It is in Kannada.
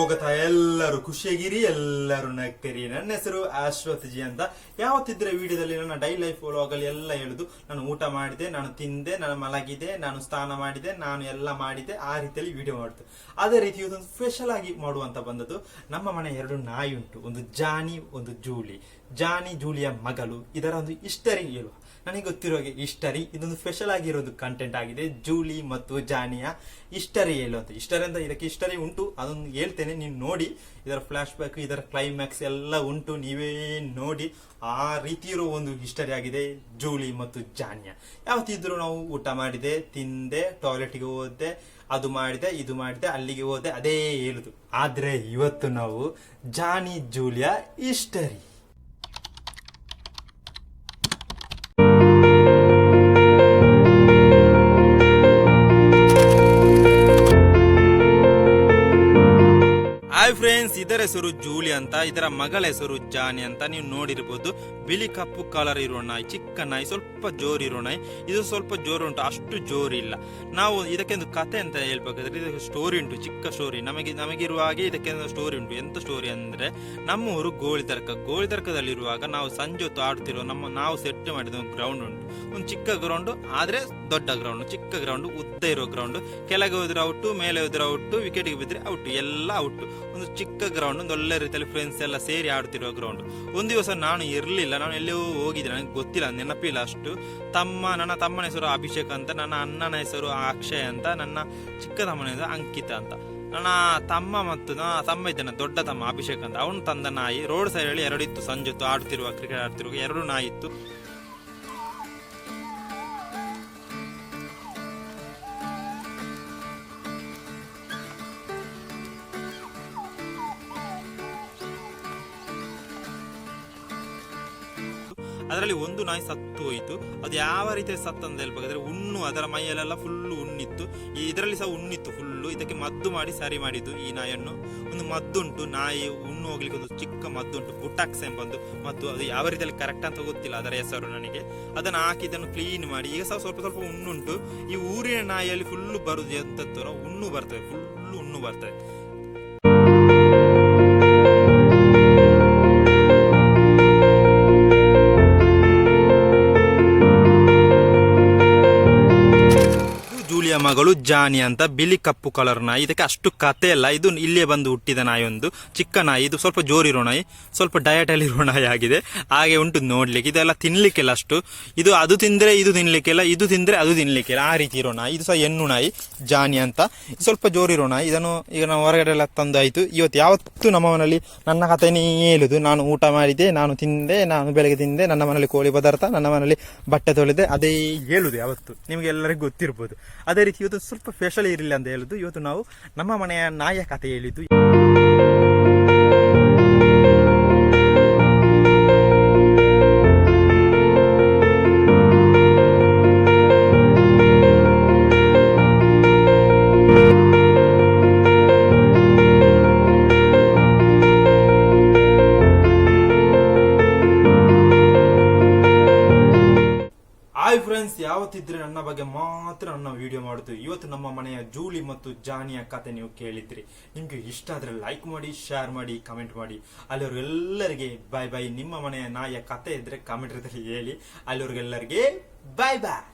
ಸ್ವಾಗತ ಎಲ್ಲರೂ ಖುಷಿಯಾಗಿರಿ, ಎಲ್ಲರೂ ನಗ್ತೀರಿ ನನ್ನ ಹೆಸರು ಅಶ್ವಥ್ ಜಿ ಅಂತ. ಯಾವತ್ತಿದ್ರೆ ವಿಡಿಯೋದಲ್ಲಿ ನನ್ನ ಡೈ ಲೈಫ್ ಆಗಲಿ ಎಲ್ಲ ಹೇಳುದು, ನಾನು ಊಟ ಮಾಡಿದೆ, ನಾನು ತಿಂದೆ, ನಾನು ಮಲಗಿದೆ ನಾನು ಸ್ನಾನ ಮಾಡಿದೆ, ನಾನು ಎಲ್ಲ ಮಾಡಿದೆ, ಆ ರೀತಿಯಲ್ಲಿ ವಿಡಿಯೋ ಮಾಡ್ತು ಅದೇ ರೀತಿ ಇದೊಂದು ಸ್ಪೆಷಲ್ ಆಗಿ ಮಾಡುವಂತ ಬಂದದ್ದು, ನಮ್ಮ ಮನೆ ಎರಡು ನಾಯಿ ಉಂಟು ಒಂದು ಜಾನಿ, ಒಂದು ಜೂಲಿ. ಜಾನಿ ಜೂಲಿಯ ಮಗಳು, ಇದರ ಒಂದು ಇಷ್ಟರಿ ಹೇಳುವ. ನನಗೆ ಗೊತ್ತಿರೋ ಹಾಗೆ ಇಸ್ಟರಿ ಇದೊಂದು ಸ್ಪೆಷಲ್ ಆಗಿರೋದು ಕಂಟೆಂಟ್ ಆಗಿದೆ. ಜೂಲಿ ಮತ್ತು ಜಾನಿಯ ಇಷ್ಟರಿ ಹೇಳುವಂತ. ಇಷ್ಟರಿ ಅಂತ ಇದಕ್ಕೆ ಇಷ್ಟರಿ ಉಂಟು, ಅದೊಂದು ಹೇಳ್ತೇನೆ. ನೀವು ನೋಡಿ. ಇದರ ಫ್ಲಾಶ್ ಬ್ಯಾಕ್ ಇದರ ಕ್ಲೈಮ್ಯಾಕ್ಸ್ ಎಲ್ಲ ಉಂಟು, ನೀವೇ ನೋಡಿ. ಆ ರೀತಿ ಇರೋ ಒಂದು ಹಿಸ್ಟರಿ ಆಗಿದೆ ಜೂಲಿ ಮತ್ತು ಜಾನ್ಯ. ಯಾವತ್ತಿದ್ರು ನಾವು ಊಟ ಮಾಡಿದೆ, ತಿಂದೆ ಟಾಯ್ಲೆಟ್ಗೆ ಹೋದೆ, ಅದು ಮಾಡಿದೆ, ಇದು ಮಾಡಿದೆ, ಅಲ್ಲಿಗೆ ಹೋದೆ, ಅದೇ ಹೇಳುದು. ಆದ್ರೆ ಇವತ್ತು ನಾವು ಜಾನಿ ಜೂಲಿಯಾ ಹಿಸ್ಟರಿ ಇದರ ಹೆಸರು ಜೂಲಿ ಅಂತ, ಇದರ ಮಗಳ ಹೆಸರು ಜಾನಿ ಅಂತ ನೀವು ನೋಡಿರ್ಬೋದು. ಬಿಳಿ ಕಪ್ಪು ಕಲರ್ ಇರೋ ನಾಯಿ ಚಿಕ್ಕ ನಾಯಿ ಸ್ವಲ್ಪ ಜೋರು ಜೋರಿರೋಣ, ಇದು ಸ್ವಲ್ಪ ಜೋರು ಉಂಟು ಅಷ್ಟು ಜೋರು ಇಲ್ಲ ನಾವು ಇದಕ್ಕೆ ಒಂದು ಕತೆ ಅಂತ ಹೇಳ್ಬೇಕಾದ್ರೆ ಇದಕ್ಕೆ ಸ್ಟೋರಿ ಉಂಟು, ಚಿಕ್ಕ ಸ್ಟೋರಿ ನಮಗೆ, ನಮಗಿರುವ ಹಾಗೆ ಇದಕ್ಕೆ ಒಂದು ಸ್ಟೋರಿ ಉಂಟು. ಎಂತ ಸ್ಟೋರಿ ಅಂದ್ರೆ, ನಮ್ಮ ಊರು ಗೋಳಿದರ್ಕ ಗೋಳಿದರ್ಕದಲ್ಲಿರುವಾಗ ನಾವು ಸಂಜೆ ಹೊತ್ತು ಆಡ್ತಿರೋ ನಮ್ಮ, ನಾವು ಸೆಟ್ ಮಾಡಿದ ಒಂದು ಗ್ರೌಂಡ್ ಉಂಟು. ಒಂದು ಚಿಕ್ಕ ಗ್ರೌಂಡ್ ಆದ್ರೆ ದೊಡ್ಡ ಗ್ರೌಂಡ್ ಚಿಕ್ಕ ಗ್ರೌಂಡ್ ಉದ್ದ ಇರೋ ಗ್ರೌಂಡ್ ಕೆಳಗೆ ಹೋದ್ರೆ ಔಟ್, ಮೇಲೆ ಹೋದ್ರೆ ಔಟ್ ವಿಕೆಟ್ಗೆ ಬಿದ್ದರೆ ಔಟ್, ಎಲ್ಲ ಔಟ್. ಒಂದು ಚಿಕ್ಕ ಗ್ರೌಂಡ್ ಒಂದು ಒಳ್ಳೆ ರೀತಿಯಲ್ಲಿ ಫ್ರೆಂಡ್ಸ್ ಎಲ್ಲ ಸೇರಿ ಆಡ್ತಿರೋ ಗ್ರೌಂಡ್ ಒಂದು ದಿವಸ ನಾನು ಇರಲಿಲ್ಲ, ನಾನು ಎಲ್ಲೋ ಹೋಗಿದ್ದೆ, ನನಗೆ ಗೊತ್ತಿಲ್ಲ, ನೆನಪಿಲ್ಲ ಅಷ್ಟು. ತಮ್ಮ, ನನ್ನ ತಮ್ಮನ ಹೆಸರು ಅಭಿಷೇಕ್ ಅಂತ, ನನ್ನ ಅಣ್ಣನ ಹೆಸರು ಅಕ್ಷಯ್ ಅಂತ, ನನ್ನ ಚಿಕ್ಕ ತಮ್ಮನ ಹೆಸರು ಅಂಕಿತ ಅಂತ. ನನ್ನ ತಮ್ಮ ಮತ್ತು ನನ್ನ ತಮ್ಮ ಇದ್ದಾನೆ, ದೊಡ್ಡ ತಮ್ಮ ಅಭಿಷೇಕ್ ಅಂತ. ಅವನು ತಂದ ನಾಯಿ, ರೋಡ್ ಸೈಡಲ್ಲಿ ಎರಡಿತ್ತು ಸಂಜೆ ಆಡ್ತಿರುವ ಕ್ರಿಕೆಟ್ ಆಡ್ತಿರುವ ಎರಡು ನಾಯಿ ಇತ್ತು. ಅದರಲ್ಲಿ ಒಂದು ನಾಯಿ ಸತ್ತು ಹೋಯಿತು. ಅದು ಯಾವ ರೀತಿ ಸತ್ತು ಅಂತ ಹೇಳ್ಬೇಕಾದ್ರೆ ಹುಣ್ಣು, ಅದರ ಮೈಯಲ್ಲೆಲ್ಲ ಫುಲ್ಲು ಹುಣ್ಣಿತ್ತು. ಈ ಇದರಲ್ಲಿ ಸಹ ಹುಣ್ಣಿತ್ತು ಫುಲ್ಲು ಇದಕ್ಕೆ ಮದ್ದು ಮಾಡಿ ಸರಿ ಮಾಡಿದ್ದು ಈ ನಾಯಿಯನ್ನು. ಒಂದು ಮದ್ದುಂಟು. ನಾಯಿ ಹುಣ್ಣು ಹೋಗ್ಲಿಕ್ಕೆ ಒಂದು ಚಿಕ್ಕ ಮದ್ದುಂಟು. ಬುಟಾಕ್ಸ್ ಎಂಬಂದು ಮದ್ದು. ಅದು ಯಾವ ರೀತಿಯಲ್ಲಿ ಕರೆಕ್ಟ್ ಅಂತ ಗೊತ್ತಿಲ್ಲ ಅದರ ಹೆಸರು ನನಗೆ. ಅದನ್ನು ಹಾಕಿ ಇದನ್ನು ಕ್ಲೀನ್ ಮಾಡಿ. ಈಗ ಸಹ ಸ್ವಲ್ಪ ಸ್ವಲ್ಪ ಉಣ್ಣುಂಟು ಈ ಊರಿನ ನಾಯಿಯಲ್ಲಿ ಫುಲ್ಲು ಬರುದು ಎಂತದ್ದು ಹುಣ್ಣು ಬರ್ತದೆ. ಫುಲ್ಲು ಹುಣ್ಣು ಬರ್ತದೆ. ಮಗಳು ಜಾನಿ ಅಂತ ಬಿಳಿ ಕಪ್ಪು ಕಲರ್ ನಾಯಿ. ಇದಕ್ಕೆ ಅಷ್ಟು ಕತೆ ಇಲ್ಲ ಇದು ಇಲ್ಲೇ ಬಂದು ಹುಟ್ಟಿದ ನಾಯಿ ಒಂದು ಚಿಕ್ಕ ನಾಯಿ. ಇದು ಸ್ವಲ್ಪ ಜೋರಿರೋ ನಾಯಿ. ಸ್ವಲ್ಪ ಡಯಟ್ ಅಲ್ಲಿ ಇರೋ ನಾಯಿ ಆಗಿದೆ. ಹಾಗೆ ಉಂಟು ನೋಡ್ಲಿಕ್ಕೆ. ಇದೆಲ್ಲ ತಿನ್ಲಿಕ್ಕಿಲ್ಲ ಅಷ್ಟು. ಇದು ಅದು ತಿಂದ್ರೆ ಇದು ತಿನ್ಲಿಕ್ಕಿಲ್ಲ ಇದು ತಿಂದ್ರೆ ಅದು ತಿನ್ಲಿಕ್ಕಿಲ್ಲ ಆ ರೀತಿ ಇರೋ ನಾಯಿ. ಇದು ಸಹ ಹೆಣ್ಣು ನಾಯಿ, ಜಾನಿ ಅಂತ. ಸ್ವಲ್ಪ ಜೋರಿರೋ ನಾಯಿ. ಇದನ್ನು ಈಗ ನಾವು ಹೊರಗಡೆ ಎಲ್ಲ ತಂದಾಯ್ತು. ಇವತ್ತು ಯಾವತ್ತು ನಮ್ಮ ಮನೆಯಲ್ಲಿ ನನ್ನ ಕಥೆನೇ ಹೇಳುದು. ನಾನು ಊಟ ಮಾಡಿದೆ ನಾನು ತಿಂದೆ, ನಾನು ಬೆಳಗ್ಗೆ ತಿಂದೆ, ನನ್ನ ಮನೆಯಲ್ಲಿ ಕೋಳಿ ಪದಾರ್ಥ, ನನ್ನ ಮನೆಯಲ್ಲಿ ಬಟ್ಟೆ ತೊಳೆದೆ. ಅದೇ ಹೇಳುದು ಯಾವತ್ತು. ನಿಮಗೆ ಎಲ್ಲರಿಗೂ ಗೊತ್ತಿರ್ಬೋದು. ಅದೇ ರೀತಿ ಇವತ್ತು ಸ್ವಲ್ಪ ಸ್ಪೆಷಲ್ ಇರಲಿಲ್ಲ ಅಂತ ಹೇಳುದು. ಇವತ್ತು ನಾವು ನಮ್ಮ ಮನೆಯ ನಾಯಿಯ ಕಥೆ ಹೇಳಿದ್ದು ಹಾಯ್ ಫ್ರೆಂಡ್ಸ್, ಯಾವತ್ತಿದ್ರೆ ನನ್ನ ಬಗ್ಗೆ ಮಾತ್ರ ನನ್ನ ವಿಡಿಯೋ ಮಾಡ್ತೀವಿ ಇವತ್ತು ನಮ್ಮ ಮನೆಯ ಜೂಲಿ ಮತ್ತು ಜಾನಿಯ ಕತೆ ನೀವು ಕೇಳಿದ್ರಿ. ನಿಮ್ಗೆ ಇಷ್ಟ ಆದ್ರೆ ಲೈಕ್ ಮಾಡಿ ಶೇರ್ ಮಾಡಿ ಕಮೆಂಟ್ ಮಾಡಿ. ಅಲ್ಲಿವ್ರಿಗೆಲ್ಲರಿಗೆ ಬಾಯ್ ಬಾಯ್ ನಿಮ್ಮ ಮನೆಯ ನಾಯಿಯ ಕತೆ ಇದ್ರೆ ಕಮೆಂಟ್ ಹೇಳಿ. ಅಲ್ಲಿವ್ರಿಗೆಲ್ಲರಿಗೆ ಬಾಯ್ ಬಾಯ್